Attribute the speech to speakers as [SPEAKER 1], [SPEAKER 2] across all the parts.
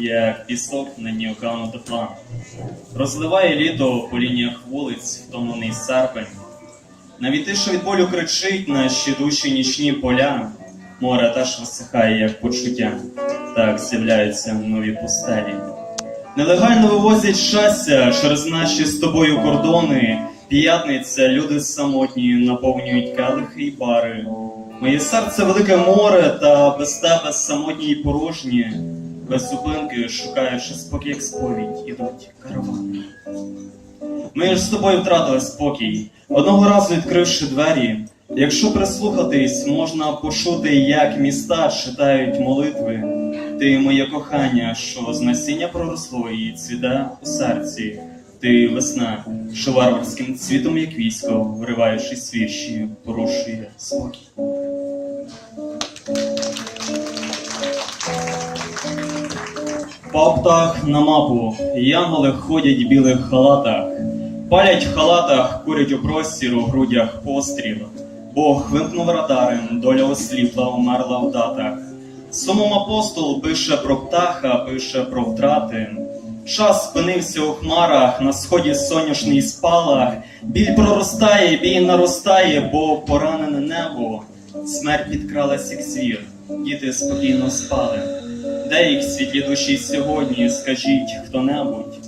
[SPEAKER 1] як пісок на дні океану тепла. Розливає літо по лініях вулиць, втомлений серпень. Навіть ти, що від болю кричить на ще душі нічні поля, море теж висихає, як почуття, так з'являються нові пустелі. Нелегально вивозять щастя через наші з тобою кордони. П'ятниця, люди самотні наповнюють келихи й бари. Моє серце велике море, та без тебе самотні й порожні. Без зупинки, шукаючи спокій, як сповідь, ідуть каравани. Ми ж з тобою втратили спокій, одного разу відкривши двері. Якщо прислухатись, можна почути, як міста читають молитви. Ти моє кохання, що з насіння проросло і цвіте у серці. Ти весна, що варварським цвітом, як військо, вриваючись свірші, порушує спокій. Впав птах на мапу, янголи ходять в білих халатах, палять в халатах, курять у простір у грудях постріл. Бог вимкнув радари, доля осліпла, умерла в датах. Сумом апостол пише про птаха, пише про втрати. Час спинився у хмарах, на сході соняшний спалах. Біль проростає, бій наростає, бо поранене небо. Смерть підкралась як звір, діти спокійно спали. Де їх світлі душі сьогодні, скажіть хто-небудь.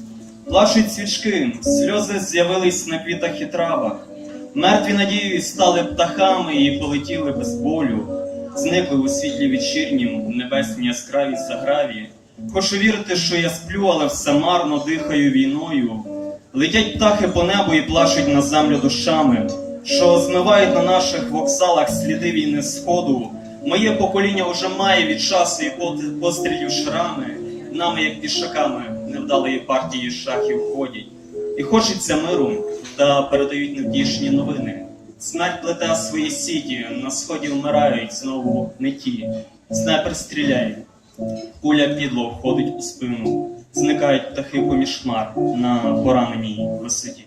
[SPEAKER 1] Плачуть свічки, сльози з'явились на квітах і травах. Мертві надією стали птахами і полетіли без болю. Зникли у світлі вечірнім, в небесній яскравій заграві. Хочу вірити, що я сплю, але все марно дихаю війною. Летять птахи по небу і плачуть на землю душами, що змивають на наших воксалах сліди війни сходу. Моє покоління уже має від часу і пострілів шрами, нами, як пішаками, невдалої партії шахів ходять. І хочеться миру, та передають невтішні новини. Смерть плете свої сіті, на сході вмирають знову не ті. Снайпер стріляє, куля підло входить у спину, зникають птахи поміж хмар на пораненій висоті.